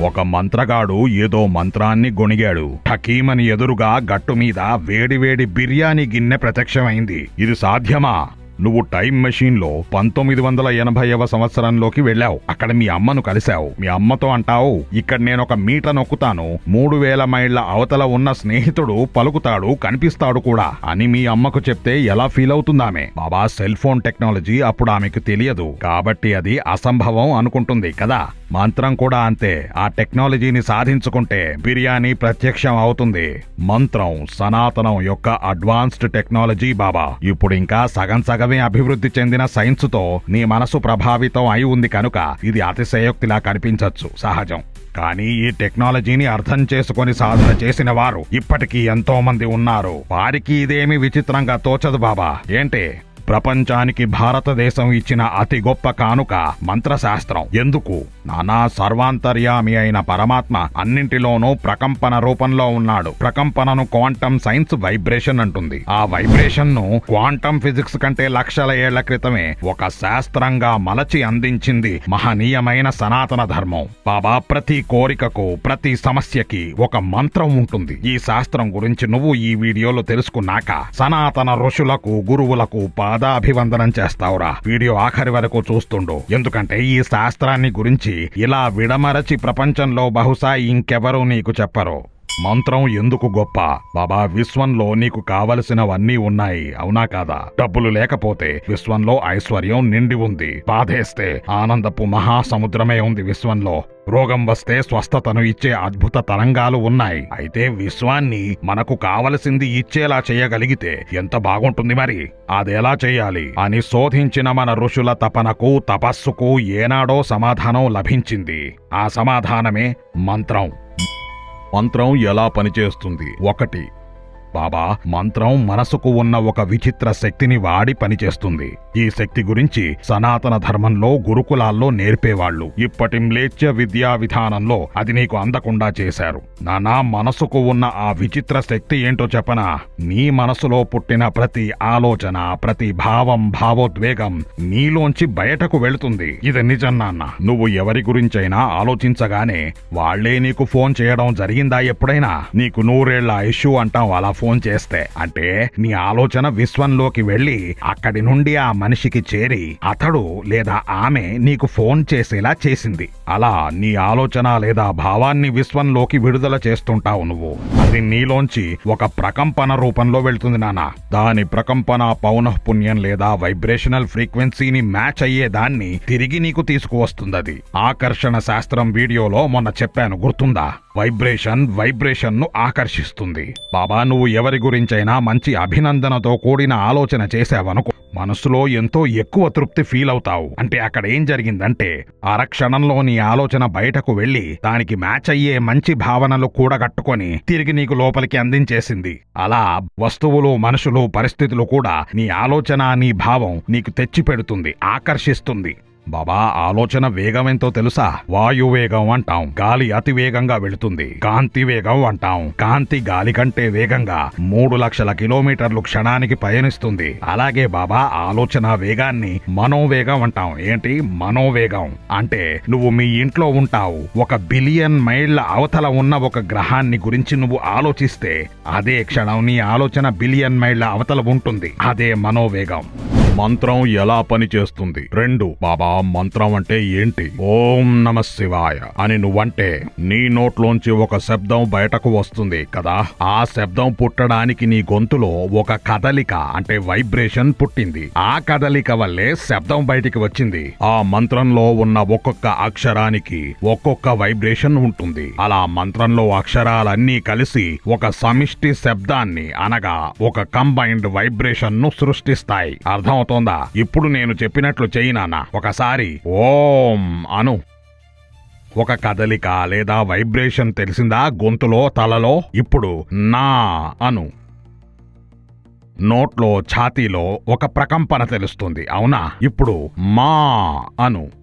ఒక మంత్రగాడు ఏదో మంత్రాన్ని గొణిగాడు. హకీమని ఎదురుగా గట్టు మీద వేడివేడి బిర్యానీ గిన్నె ప్రత్యక్షమైంది. ఇది సాధ్యమా? నువ్వు టైం మెషిన్లో పంతొమ్మిది వందల ఎనభైవ సంవత్సరంలోకి వెళ్ళావు. అక్కడ మీ అమ్మను కలిశావు. మీ అమ్మతో అంటావు ఇక్కడ నేను ఒక మీట నొక్కుతాను. మూడు వేల మైళ్ళ అవతల ఉన్న స్నేహితుడు పలుకుతాడు కనిపిస్తాడు కూడా అని మీ అమ్మకు చెప్తే ఎలా ఫీల్ అవుతుందామె? బాబా సెల్ ఫోన్ టెక్నాలజీ అప్పుడు ఆమెకు తెలియదు. కాబట్టి అది అసంభవం అనుకుంటుంది కదా. మంత్రం కూడా అంతే. ఆ టెక్నాలజీని సాధించుకుంటే బిర్యానీ ప్రత్యక్షం అవుతుంది. మంత్రం సనాతనం యొక్క అడ్వాన్స్డ్ టెక్నాలజీ బాబా. ఇప్పుడు ఇంకా సగం సగమే అభివృద్ధి చెందిన సైన్స్తో నీ మనసు ప్రభావితం అయి ఉంది కనుక ఇది అతిశయోక్తిలా కనిపించవచ్చు సహజం. కానీ ఈ టెక్నాలజీని అర్థం చేసుకొని సాధన చేసిన వారు ఇప్పటికీ ఎంతో మంది ఉన్నారు. వారికి ఇదేమి విచిత్రంగా తోచదు బాబా. ఏంటి? ప్రపంచానికి భారతదేశం ఇచ్చిన అతి గొప్ప కానుక మంత్రశాస్త్రం. ఎందుకు? నానా సర్వాంతర్యామి అయిన పరమాత్మ అన్నింటిలోనూ ప్రకంపన రూపంలో ఉన్నాడు. ప్రకంపనను క్వాంటమ్ సైన్స్ వైబ్రేషన్ అంటుంది. ఆ వైబ్రేషన్ను క్వాంటమ్ ఫిజిక్స్ కంటే లక్షల ఏళ్ళ క్రితమే ఒక శాస్త్రంగా మలచి అందించింది మహనీయమైన సనాతన ధర్మం. బాబా ప్రతి కోరికకు ప్రతి సమస్యకి ఒక మంత్రం ఉంటుంది. ఈ శాస్త్రం గురించి నువ్వు ఈ వీడియోలో తెలుసుకున్నాక సనాతన ఋషులకు గురువులకు పాదాభివందనం చేస్తావురా. వీడియో ఆఖరి వరకు చూస్తుండు. ఎందుకంటే ఈ శాస్త్రాన్ని గురించి ఇలా విడమరచి ప్రపంచంలో బహుశా ఇంకెవరూ నీకు చెప్పరు. మంత్రం ఎందుకు గొప్ప? బాబా విశ్వంలో నీకు కావలసినవన్నీ ఉన్నాయి. అవునా కాదా? డబ్బులు లేకపోతే విశ్వంలో ఐశ్వర్యం నిండి ఉంది. బాధేస్తే ఆనందపు మహాసముద్రమే ఉంది విశ్వంలో. రోగం వస్తే స్వస్థతను ఇచ్చే అద్భుత తరంగాలు ఉన్నాయి. అయితే విశ్వాన్ని మనకు కావలసింది ఇచ్చేలా చేయగలిగితే ఎంత బాగుంటుంది మరి? అదెలా చేయాలి? అని శోధించిన మన ఋషుల తపనకు తపస్సుకు ఏనాడో సమాధానం లభించింది. ఆ సమాధానమే మంత్రం. మంత్రం ఎలా పనిచేస్తుంది? ఒకటి బాబా మంత్రం మనసుకు ఉన్న ఒక విచిత్ర శక్తిని వాడి పనిచేస్తుంది. ఈ శక్తి గురించి సనాతన ధర్మంలో గురుకులాల్లో నేర్పేవాళ్ళు ఇప్పటి మ్లేచ్ఛ విద్యా విధానంలో అది నీకు అందకుండా చేశారు. నానా మనసుకు ఉన్న ఆ విచిత్ర శక్తి ఏంటో చెప్పనా? నీ మనసులో పుట్టిన ప్రతి ఆలోచన ప్రతి భావం భావోద్వేగం నీలోంచి బయటకు వెళుతుంది. ఇది నిజం నాన్న. నువ్వు ఎవరి గురించైనా ఆలోచించగానే వాళ్ళే నీకు ఫోన్ చేయడం జరిగిందా ఎప్పుడైనా? నీకు నూరేళ్ళ ఇష్యూ అంటాం అలా ఫోన్ చేస్తే. అంటే నీ ఆలోచన విశ్వంలోకి వెళ్ళి అక్కడి నుండి ఆ మనిషికి చేరి అతడు లేదా ఆమె నీకు ఫోన్ చేసేలా చేసింది. అలా నీ ఆలోచన లేదా భావాన్ని విశ్వంలోకి విడుదల చేస్తుంటావు నువ్వు. అది నీలోంచి ఒక ప్రకంపన రూపంలో వెళ్తుంది నాన్న దాని ప్రకంపన పౌనఃపుణ్యం లేదా వైబ్రేషనల్ ఫ్రీక్వెన్సీని మ్యాచ్ అయ్యే దాన్ని తిరిగి నీకు తీసుకువస్తుంది అది ఆకర్షణ శాస్త్రం వీడియోలో మొన్న చెప్పాను గుర్తుందా? వైబ్రేషన్ వైబ్రేషన్ను ఆకర్షిస్తుంది. బాబా నువ్వు ఎవరి గురించైనా మంచి అభినందనతో కూడిన ఆలోచన చేశావనుకో మనసులో ఎంతో ఎక్కువ తృప్తి ఫీల్ అవుతావు. అంటే అక్కడ ఏం జరిగిందంటే అరక్షణంలో నీ ఆలోచన బయటకు వెళ్ళి దానికి మ్యాచ్ అయ్యే మంచి భావనలు కూడగట్టుకొని తిరిగి నీకు లోపలికి అందించేసింది. అలా వస్తువులు మనుషులు పరిస్థితులు కూడా నీ ఆలోచన నీ భావం నీకు తెచ్చిపెడుతుంది ఆకర్షిస్తుంది. బాబా ఆలోచన వేగం ఎంతో తెలుసా? వాయువేగం అంటాం గాలి అతి వేగంగా వెళుతుంది కాంతి వేగం అంటాం. కాంతి గాలి కంటే వేగంగా మూడు లక్షల కిలోమీటర్లు క్షణానికి పయనిస్తుంది. అలాగే బాబా ఆలోచన వేగాన్ని మనోవేగం అంటాం. ఏంటి? మనోవేగం. అంటే నువ్వు మీ ఇంట్లో ఉంటావు. ఒక బిలియన్ మైళ్ళ అవతల ఉన్న ఒక గ్రహాన్ని గురించి నువ్వు ఆలోచిస్తే అదే క్షణం నీ ఆలోచన బిలియన్ మైళ్ళ అవతల ఉంటుంది. అదే మనోవేగం. మంత్రం ఎలా పనిచేస్తుంది? రెండు బాబా మంత్రం అంటే ఏంటి? ఓం నమ శివాయ అని నువ్వంటే నీ నోట్లోంచి ఒక శబ్దం బయటకు వస్తుంది కదా. ఆ శబ్దం పుట్టడానికి నీ గొంతులో ఒక కదలిక అంటే వైబ్రేషన్ పుట్టింది. ఆ కదలిక వల్లే శబ్దం బయటికి వచ్చింది. ఆ మంత్రంలో ఉన్న ఒక్కొక్క అక్షరానికి ఒక్కొక్క వైబ్రేషన్ ఉంటుంది. అలా మంత్రంలో అక్షరాలన్నీ కలిసి ఒక సమిష్టి శబ్దాన్ని అనగా ఒక కంబైన్డ్ వైబ్రేషన్ను సృష్టిస్తాయి. అర్థం అర్థమవుతోందా ఇప్పుడు నేను చెప్పినట్లు చెయ్యి నాన్న. ఒకసారి ఓం అను. ఒక కదలిక లేదా వైబ్రేషన్ తెలిసిందా? గొంతులో తలలో? ఇప్పుడు నా అను. నోట్లో ఛాతీలో ఒక ప్రకంపన తెలుస్తుంది. అవునా? ఇప్పుడు మా అను.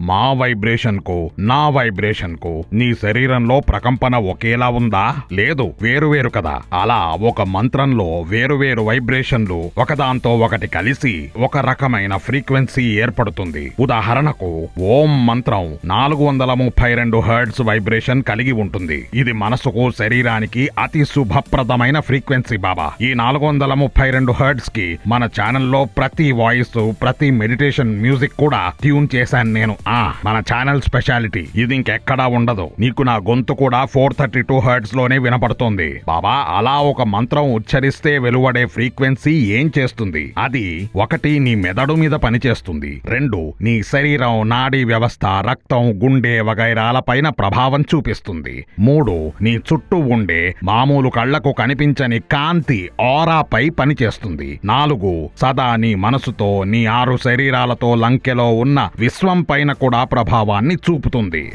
మా వైబ్రేషన్కు నా వైబ్రేషన్కు నీ శరీరంలో ప్రకంపన ఒకేలా ఉందా? లేదు వేరువేరు కదా. అలా ఒక మంత్రంలో వేరువేరు వైబ్రేషన్లు ఒకదాంతో ఒకటి కలిసి ఒక రకమైన ఫ్రీక్వెన్సీ ఏర్పడుతుంది. ఉదాహరణకు ఓం మంత్రం నాలుగు వందల ముప్పై రెండు హర్ట్స్ వైబ్రేషన్ కలిగి ఉంటుంది. ఇది మనసుకు శరీరానికి అతి శుభప్రదమైన ఫ్రీక్వెన్సీ బాబా. ఈ నాలుగు వందల ముప్పై రెండు హర్ట్స్కి మన ఛానల్లో ప్రతి వాయిస్ ప్రతి మెడిటేషన్ మ్యూజిక్ కూడా ట్యూన్ చేశాను నేను. ఆ మన ఛానల్ స్పెషాలిటీ. ఇది ఇంకెక్కడా ఉండదు. నీకు నా గొంతు కూడా ఫోర్ థర్టీ టూ హర్ట్స్లోనే వినపడుతుంది. బాబా అలా ఒక మంత్రం ఉచ్చరిస్తే వెలువడే ఫ్రీక్వెన్సీ ఏం చేస్తుంది? అది ఒకటి నీ మెదడు మీద పనిచేస్తుంది. రెండు నీ శరీరం నాడీ వ్యవస్థ రక్తం గుండె వగైరాల పైన ప్రభావం చూపిస్తుంది. మూడు నీ చుట్టూ ఉండే మామూలు కళ్ళకు కనిపించని కాంతి ఆరాపై పనిచేస్తుంది. నాలుగు సదా నీ మనసుతో నీ ఆరు శరీరాలతో లంకెలో ఉన్న విశ్వం పైన కూడా ప్రభావాన్ని చూపుతుంది.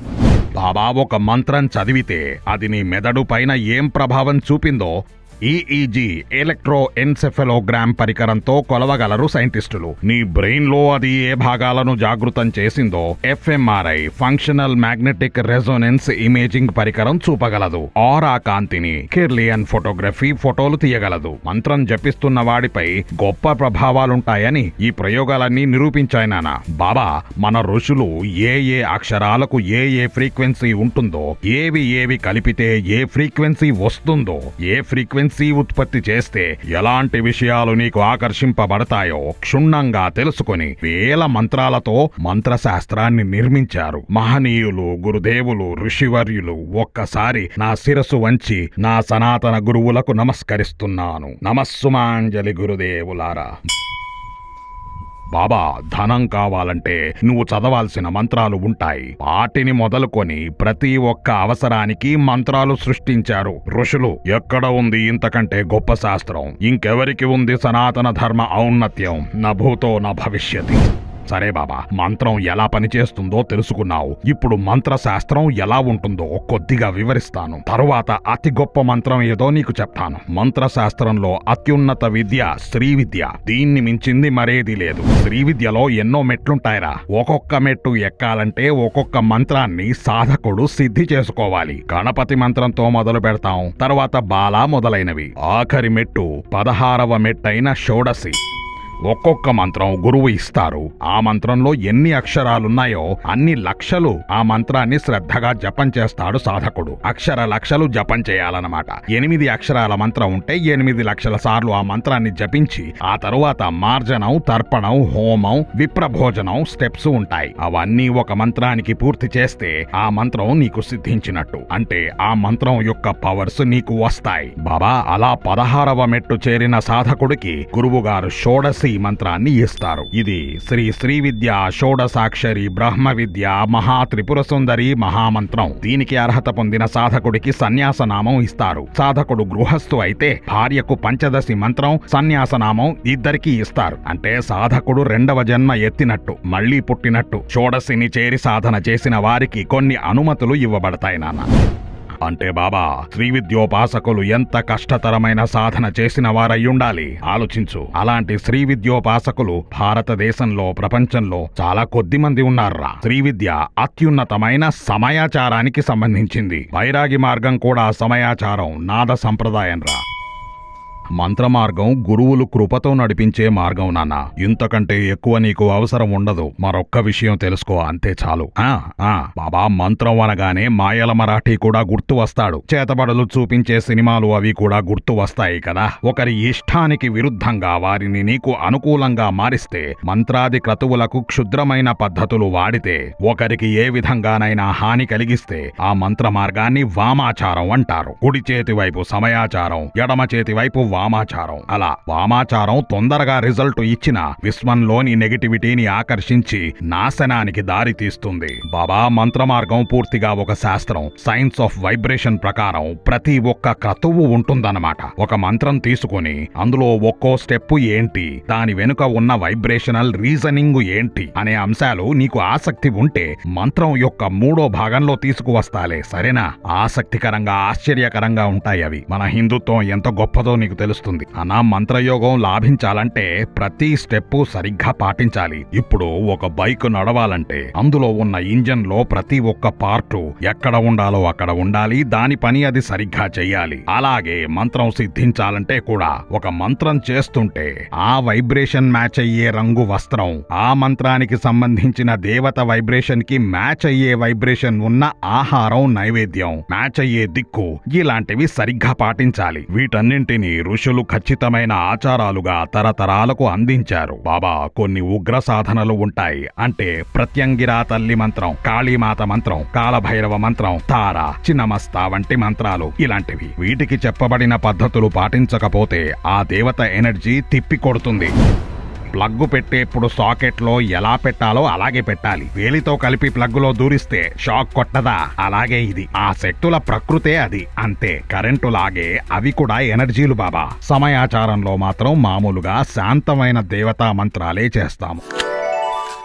బాబా ఒక మంత్రం చదివితే అది నీ మెదడు పైన ఏం ప్రభావం చూపిందో ఈఈజీ ఎలక్ట్రో ఎన్సెఫెలోగ్రామ్ పరికరంతో కొలవగలరు సైంటిస్టులు. నీ బ్రెయిన్లో అది ఏ భాగాలను జాగృతం చేసిందో FMRI functional magnetic resonance imaging పరికరం చూపగలదు. ఆరా కాంతిని కిర్లియన్ ఫోటోగ్రఫీ ఫోటోలు తీయగలదు. మంత్రం జపిస్తున్న వాడిపై గొప్ప ప్రభావాలుంటాయని ఈ ప్రయోగాలన్నీ నిరూపించాయి నానా. బాబా మన ఋషులు ఏ ఏ అక్షరాలకు ఏ ఏ ఫ్రీక్వెన్సీ ఉంటుందో ఏవి ఏవి కలిపితే ఏ ఫ్రీక్వెన్సీ వస్తుందో ఏ ఫ్రీక్వెన్సీ ఉత్పత్తి చేస్తే ఎలాంటి విషయాలు నీకు ఆకర్షింపబడతాయో క్షుణ్ణంగా తెలుసుకొని వేల మంత్రాలతో మంత్రశాస్త్రాన్ని నిర్మించారు. మహనీయులు గురుదేవులు ఋషివర్యులు ఒక్కసారి నా శిరసు వంచి నా సనాతన గురువులకు నమస్కరిస్తున్నాను. నమస్సుమాంజలి గురుదేవులారా. బాబా ధనం కావాలంటే నువ్వు చదవాల్సిన మంత్రాలు ఉంటాయి. వాటిని మొదలుకొని ప్రతి ఒక్క అవసరానికి మంత్రాలు సృష్టించారు. ఋషులు ఎక్కడ ఉంది ఇంతకంటే గొప్ప శాస్త్రం? ఇంకెవరికి ఉంది సనాతన ధర్మ ఔన్నత్యం? నభూతో నా భవిష్యత్ సరే బాబా మంత్రం ఎలా పనిచేస్తుందో తెలుసుకున్నావు. ఇప్పుడు మంత్ర శాస్త్రం ఎలా ఉంటుందో కొద్దిగా వివరిస్తాను. తరువాత అతి గొప్ప మంత్రం ఏదో నీకు చెప్తాను. మంత్ర శాస్త్రంలో అత్యున్నత విద్య శ్రీ విద్య. దీన్ని మించింది మరేది లేదు. శ్రీ విద్యలో ఎన్నో మెట్లుంటాయిరా. ఒక్కొక్క మెట్టు ఎక్కాలంటే ఒక్కొక్క మంత్రాన్ని సాధకుడు సిద్ధి చేసుకోవాలి. గణపతి మంత్రంతో మొదలు పెడతాం. తర్వాత బాల మొదలైనవి. ఆఖరి మెట్టు పదహారవ మెట్టైన షోడసి ఒక్కొక్క మంత్రం గురువు ఇస్తారు. ఆ మంత్రంలో ఎన్ని అక్షరాలున్నాయో అన్ని లక్షలు ఆ మంత్రాన్ని శ్రద్ధగా జపం చేస్తాడు సాధకుడు. అక్షర లక్షలు జపం చేయాలన్నమాట. ఎనిమిది అక్షరాల మంత్రం ఉంటే ఎనిమిది లక్షల సార్లు ఆ మంత్రాన్ని జపించి ఆ తరువాత మార్జనం తర్పణం హోమం విప్రభోజనం స్టెప్స్ ఉంటాయి. అవన్నీ ఒక మంత్రానికి పూర్తి చేస్తే ఆ మంత్రం నీకు సిద్ధించినట్టు. అంటే ఆ మంత్రం యొక్క పవర్స్ నీకు వస్తాయి. బాబా అలా పదహారవ మెట్టు చేరిన సాధకుడికి గురువుగారు తులసి మంత్రాన్ని ఇస్తారు. ఇది శ్రీ శ్రీ విద్య షోడసాక్షరి బ్రహ్మ విద్య మహా త్రిపుర సుందరి మహామంత్రం. దీనికి అర్హత పొందిన సాధకుడికి సన్యాసనామం ఇస్తారు. సాధకుడు గృహస్థు అయితే భార్యకు పంచదశి మంత్రం సన్యాసనామం ఇద్దరికి ఇస్తారు. అంటే సాధకుడు రెండవ జన్మ ఎత్తినట్టు మళ్ళీ పుట్టినట్టు. షోడశిని చేరి సాధన చేసిన వారికి కొన్ని అనుమతులు ఇవ్వబడతాయి నాన్న. అంటే బాబా శ్రీ విద్యోపాసకులు ఎంత కష్టతరమైన సాధన చేసిన వారయ్యుండాలి ఆలోచించు. అలాంటి శ్రీ విద్యోపాసకులు భారతదేశంలో ప్రపంచంలో చాలా కొద్ది మంది ఉన్నారా శ్రీ విద్య అత్యున్నతమైన సమయాచారానికి సంబంధించింది. వైరాగి మార్గం కూడా సమయాచారం నాద సంప్రదాయం రా మంత్ర మార్గం గురువులు కృపతో నడిపించే మార్గం నాన్న. ఇంతకంటే ఎక్కువ నీకు అవసరం ఉండదు. మరొక్క విషయం తెలుసుకో అంతే చాలు. ఆ ఆ. బాబా మంత్రం అనగానే మాయల మరాఠీ కూడా గుర్తు వస్తాడు. చేతబడులు చూపించే సినిమాలు అవి కూడా గుర్తు వస్తాయి కదా. ఒకరి ఇష్టానికి విరుద్ధంగా వారిని నీకు అనుకూలంగా మారిస్తే మంత్రాది క్రతువులకు క్షుద్రమైన పద్ధతులు వాడితే ఒకరికి ఏ విధంగానైనా హాని కలిగిస్తే ఆ మంత్ర మార్గాన్ని వామాచారం అంటారు. కుడి చేతి వైపు సమయాచారం ఎడమ చేతి వైపు వామాచారం. అలా వామాచారం తొందరగా రిజల్ట్ ఇచ్చిన విశ్వంలోని నెగిటివిటీని ఆకర్షించి నాశనానికి దారి తీస్తుంది. బాబా మంత్ర మార్గం పూర్తిగా ఒక శాస్త్రం. సైన్స్ ఆఫ్ వైబ్రేషన్ ప్రకారం ప్రతి ఒక్క క్రతువు ఉంటుందన్నమాట. ఒక మంత్రం తీసుకుని అందులో ఒక్కో స్టెప్ ఏంటి? దాని వెనుక ఉన్న వైబ్రేషనల్ రీజనింగ్ ఏంటి? అనే అంశాలు నీకు ఆసక్తి ఉంటే మంత్రం యొక్క మూడో భాగంలో తీసుకువస్తాలే సరేనా? ఆసక్తికరంగా ఆశ్చర్యకరంగా ఉంటాయి అవి. మన హిందుత్వం ఎంత గొప్పదో నీకు తెలుసు తెలుస్తుంది. అనా మంత్రయోగం లాభించాలంటే ప్రతి స్టెప్ సరిగ్గా పాటించాలి. ఇప్పుడు ఒక బైక్ నడవాలంటే అందులో ఉన్న ఇంజన్లో ప్రతి ఒక్క పార్టు ఎక్కడ ఉండాలో అక్కడ ఉండాలి. దాని పని అది సరిగ్గా చెయ్యాలి అలాగే మంత్రం సిద్ధించాలంటే కూడా ఒక మంత్రం చేస్తుంటే ఆ వైబ్రేషన్ మ్యాచ్ అయ్యే రంగు వస్త్రం ఆ మంత్రానికి సంబంధించిన దేవత వైబ్రేషన్కి మ్యాచ్ అయ్యే వైబ్రేషన్ ఉన్న ఆహారం నైవేద్యం మ్యాచ్ అయ్యే దిక్కు ఇలాంటివి సరిగ్గా పాటించాలి. వీటన్నింటినీ ఋషులు ఖచ్చితమైన ఆచారాలుగా తరతరాలకు అందించారు. బాబా కొన్ని ఉగ్ర సాధనలు ఉంటాయి. అంటే ప్రత్యంగిరా తల్లి మంత్రం కాళీమాత మంత్రం కాలభైరవ మంత్రం తార చిన్నమస్తా వంటి మంత్రాలు ఇలాంటివి. వీటికి చెప్పబడిన పద్ధతులు పాటించకపోతే ఆ దేవత ఎనర్జీ తిప్పికొడుతుంది. ప్లగ్ ప్లగ్గు పెట్టేప్పుడు సాకెట్లో ఎలా పెట్టాలో అలాగే పెట్టాలి. వేలితో కలిపి ప్లగ్గులో దూరిస్తే షాక్ కొట్టదా? అలాగే ఇది. ఆ శక్తుల ప్రకృతే అది. అంతే. కరెంటు లాగే అవి కూడా ఎనర్జీలు బాబా. సమయాచారంలో మాత్రం మామూలుగా శాంతమైన దేవతా మంత్రాలే చేస్తాము.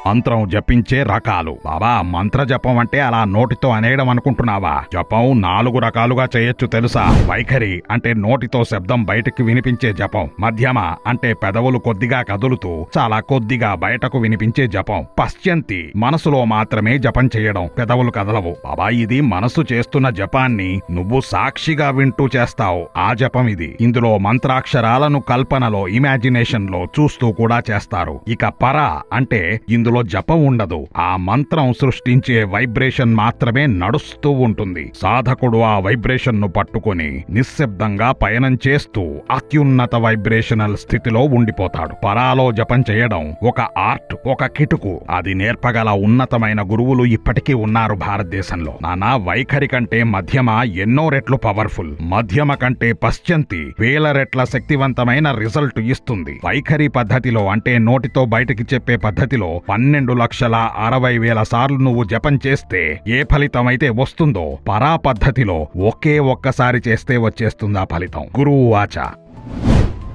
మంత్రం జపించే రకాలు. బాబా మంత్ర జపం అంటే అలా నోటితో అనేయడం అనుకుంటున్నావా? జపం నాలుగు రకాలుగా చేయొచ్చు తెలుసా? వైఖరి అంటే నోటితో శబ్దం బయటకు వినిపించే జపం. మధ్యమ అంటే పెదవులు కొద్దిగా కదులుతూ చాలా కొద్దిగా బయటకు వినిపించే జపం. పశ్చంతి మనసులో మాత్రమే జపం చేయడం. పెదవులు కదలవు. బాబా ఇది మనసు చేస్తున్న జపాన్ని నువ్వు సాక్షిగా వింటూ చేస్తావు. ఆ జపం ఇది. ఇందులో మంత్రాక్షరాలను కల్పనలో ఇమాజినేషన్లో చూస్తూ కూడా చేస్తారు. ఇక పర అంటే ఇందులో జపం ఉండదు. ఆ మంత్రం సృష్టించే వైబ్రేషన్ మాత్రమే నడుస్తూ ఉంటుంది. సాధకుడు ఆ వైబ్రేషన్ను పట్టుకొని నిశ్శబ్దంగా పయనం చేస్తూ అత్యున్నత వైబ్రేషనల్ స్థితిలో ఉండిపోతాడు. పరాలో జపం చేయడం ఒక ఆర్ట్ ఒక కిటుకు. అది నేర్పగల ఉన్నతమైన గురువులు ఇప్పటికీ ఉన్నారు భారతదేశంలో. నానా వైఖరి కంటే మధ్యమ ఎన్నో రెట్లు పవర్ఫుల్. మధ్యమ కంటే పశ్చంతి వేల రెట్ల శక్తివంతమైన రిజల్ట్ ఇస్తుంది. వైఖరి పద్ధతిలో అంటే నోటితో బయటికి చెప్పే పద్ధతిలో పన్నెండు లక్షల అరవై వేల సార్లు నువ్వు జపం చేస్తే ఏ ఫలితమైతే వస్తుందో పరా పద్ధతిలో ఒకే ఒక్కసారి చేస్తే వచ్చేస్తుందా ఫలితం. గురువు వాచ.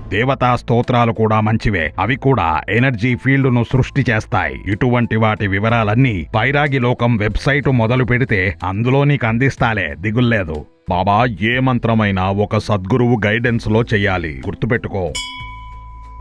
దేవతా స్తోత్రాలు కూడా మంచివే. అవి కూడా ఎనర్జీ ఫీల్డ్ను సృష్టి చేస్తాయి. ఇటువంటి వాటి వివరాలన్నీ బైరాగి లోకం వెబ్సైటు మొదలు పెడితే అందులో నీకు అందిస్తాలే. దిగుల్లేదు. బాబా ఏ మంత్రమైనా ఒక సద్గురువు గైడెన్స్లో చేయాలి చెయ్యాలి. గుర్తుపెట్టుకో.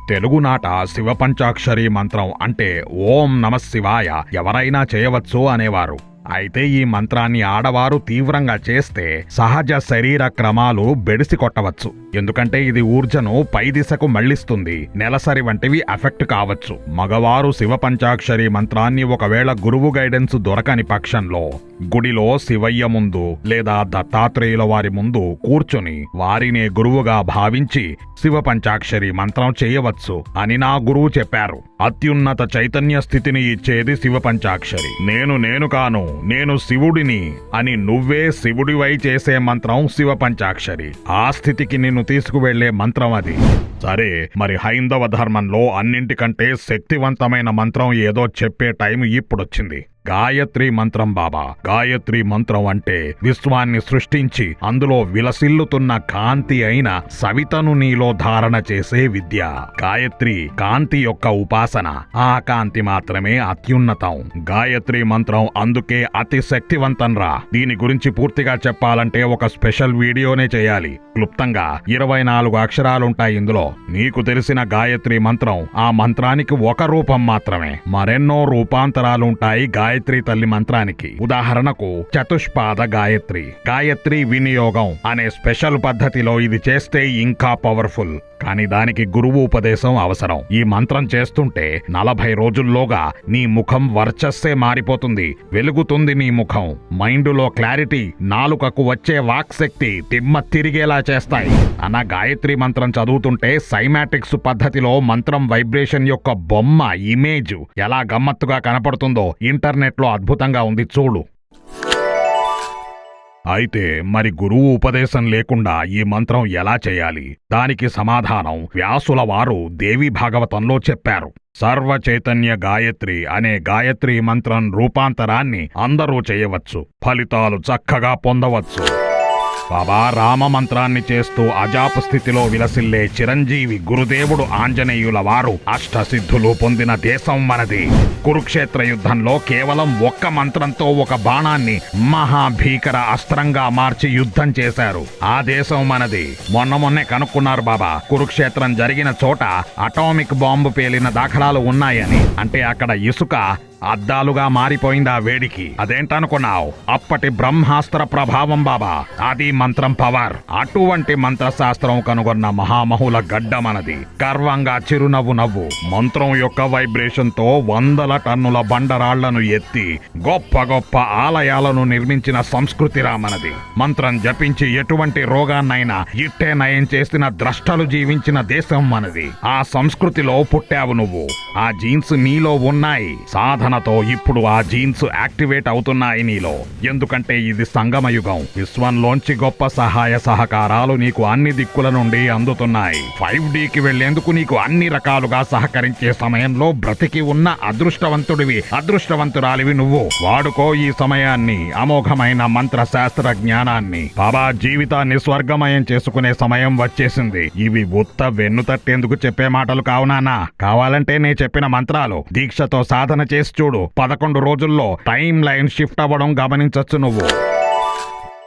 తెలుగునాట శివ పంచాక్షరి మంత్రం అంటే ఓం నమ శివాయ ఎవరైనా చేయవచ్చు అనేవారు. అయితే ఈ మంత్రాన్ని ఆడవారు తీవ్రంగా చేస్తే సహజ శరీర క్రమాలు బెడిసి కొట్టవచ్చు. ఎందుకంటే ఇది ఊర్జను పై దిశకు మళ్ళిస్తుంది నెలసరి వంటివి ఎఫెక్ట్ కావచ్చు. మగవారు శివ పంచాక్షరి మంత్రాన్ని ఒకవేళ గురువు గైడెన్స్ దొరకని పక్షంలో గుడిలో శివయ్య ముందు లేదా దత్తాత్రేయుల వారి ముందు కూర్చొని వారినే గురువుగా భావించి శివ పంచాక్షరి మంత్రం చేయవచ్చు అని నా గురువు చెప్పారు. అత్యున్నత చైతన్య స్థితిని ఇచ్చేది శివ పంచాక్షరి నేను నేను కాను నేను శివుడిని అని నువ్వే శివుడివై చేసే మంత్రం శివ పంచాక్షరి ఆ స్థితికి నిన్ను తీసుకువెళ్ళే మంత్రం అది. సరే మరి హైందవ ధర్మంలో అన్నింటికంటే శక్తివంతమైన మంత్రం ఏదో చెప్పే టైం ఇప్పుడొచ్చింది. గాయత్రి మంత్రం బాబా. గాయత్రి మంత్రం అంటే విశ్వాన్ని సృష్టించి అందులో విలసిల్లుతున్న కాంతి అయిన సవితను నీలో ధారణ చేసే విద్య. గాయత్రి కాంతి యొక్క ఉపాసన. ఆ కాంతి మాత్రమే అత్యున్నతం. గాయత్రి మంత్రం అందుకే అతి శక్తివంతంరా దీని గురించి పూర్తిగా చెప్పాలంటే ఒక స్పెషల్ వీడియోనే చేయాలి. క్లుప్తంగా ఇరవై నాలుగు అక్షరాలుంటాయి ఇందులో. నీకు తెలిసిన గాయత్రి మంత్రం ఆ మంత్రానికి ఒక రూపం మాత్రమే. మరెన్నో రూపాంతరాలుంటాయి గాయత్రి తల్లి మంత్రానికి ఉదాహరణకు చతుష్పాద గాయత్రి గాయత్రి వినియోగం అనే స్పెషల్ పద్ధతిలో ఇది చేస్తే ఇంకా పవర్ఫుల్. కానీ దానికి గురువు ఉపదేశం అవసరం. ఈ మంత్రం చేస్తుంటే నలభై రోజుల్లోగా నీ ముఖం వర్చస్సే మారిపోతుంది వెలుగుతుంది నీ ముఖం. మైండులో క్లారిటీ నాలుకకు వచ్చే వాక్శక్తి తిమ్మ తిరిగేలా చేస్తాయి. అన్న గాయత్రి మంత్రం చదువుతుంటే సైమాటిక్స్ పద్ధతిలో మంత్రం వైబ్రేషన్ యొక్క బొమ్మ ఇమేజ్ ఎలా గమ్మత్తుగా కనపడుతుందో ఇంటర్నెట్ లో అద్భుతంగా ఉంది చూడు. అయితే మరి గురువు ఉపదేశం లేకుండా ఈ మంత్రం ఎలా చేయాలి? దానికి సమాధానం వ్యాసుల వారు దేవి భాగవతంలో చెప్పారు. సర్వ చైతన్య గాయత్రి అనే గాయత్రి మంత్రం రూపాంతరాన్ని అందరూ చేయవచ్చు. ఫలితాలు చక్కగా పొందవచ్చు. బాబా రామ మంత్రాన్ని చేస్తూ అజాపు స్థితిలో విలసిల్లే చిరంజీవి గురుదేవుడు ఆంజనేయుల వారు అష్టసిద్ధులు పొందిన దేశం మనది కురుక్షేత్ర యుద్ధంలో కేవలం ఒక్క మంత్రంతో ఒక బాణాన్ని మహాభీకర అస్త్రంగా మార్చి యుద్ధం చేశారు. ఆ దేశం మనది మొన్న మొన్నే కనుక్కున్నారు బాబా. కురుక్షేత్రం జరిగిన చోట అటామిక్ బాంబు పేలిన దాఖలాలు ఉన్నాయని. అంటే అక్కడ ఇసుక అద్దాలుగా మారిపోయింది ఆ వేడికి? అదేంటనుకున్నావు? అప్పటి బ్రహ్మాస్త్ర ప్రభావం బాబా. అది మంత్రం పవర్. అటువంటి మంత్రశాస్త్రం కనుగొన్న మహామహుల గడ్డ మనది గర్వంగా చిరునవ్వు నవ్వు మంత్రం యొక్క వైబ్రేషన్తో వందల టన్నుల బండరాళ్ళను ఎత్తి గొప్ప గొప్ప ఆలయాలను నిర్మించిన సంస్కృతి మనది మంత్రం జపించి ఎటువంటి రోగాన్నైనా ఇట్టే నయం చేసిన ద్రష్టలు జీవించిన దేశం మనది. ఆ సంస్కృతిలో పుట్టావు నువ్వు. ఆ జీన్స్ నీలో ఉన్నాయి. సాధనతో ఇప్పుడు ఆ జీన్స్ యాక్టివేట్ అవుతున్నాయి నీలో. ఎందుకంటే ఇది సంగమయుగం. విశ్వంలోంచి గొప్ప సహాయ సహకారాలు నీకు అన్ని దిక్కుల నుండి అందుతున్నాయి. ఫైవ్కి వెళ్ళేందుకు నీకు అన్ని రకాలుగా సహకరించే సమయంలో బ్రతికి ఉన్న అదృష్టవంతుడివి అదృష్టవంతురాలివి నువ్వు. వాడుకో ఈ సమయాన్ని అమోఘమైన మంత్ర శాస్త్ర జ్ఞానాన్ని. బాబా జీవితాన్ని స్వర్గమయం చేసుకునే సమయం వచ్చేసింది. ఇవి ఉత్త వెన్ను తట్టేందుకు చెప్పే మాటలు కావునానా కావాలంటే నే చెప్పిన మంత్రాలు. దీక్షతో సాధన చేస్తూ చూడు. పదకొండు రోజుల్లో టైం లైన్ షిఫ్ట్ అవ్వడం గమనించవచ్చు నువ్వు.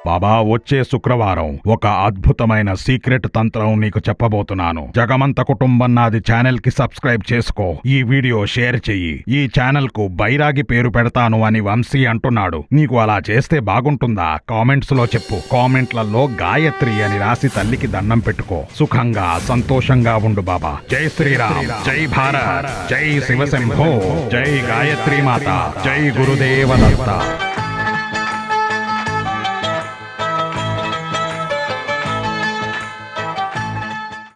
బాబా వచ్చే శుక్రవారం ఒక అద్భుతమైన సీక్రెట్ తంత్రం నీకు చెప్పబోతున్నాను. జగమంత కుటుంబం నాది ఛానల్కి సబ్స్క్రైబ్ చేసుకో. ఈ వీడియో షేర్ చెయ్యి. ఈ ఛానల్కు బైరాగి పేరు పెడతాను అని వంశీ అంటున్నాడు. నీకు అలా చేస్తే బాగుంటుందా? కామెంట్స్లో చెప్పు. కామెంట్లలో గాయత్రి అని రాసి తల్లికి దండం పెట్టుకో. సుఖంగా సంతోషంగా ఉండు బాబా. జై శ్రీరామ్. జై భారత్. జై శివశంభో. జై గాయత్రి మాత. జై గురుదేవ దత్త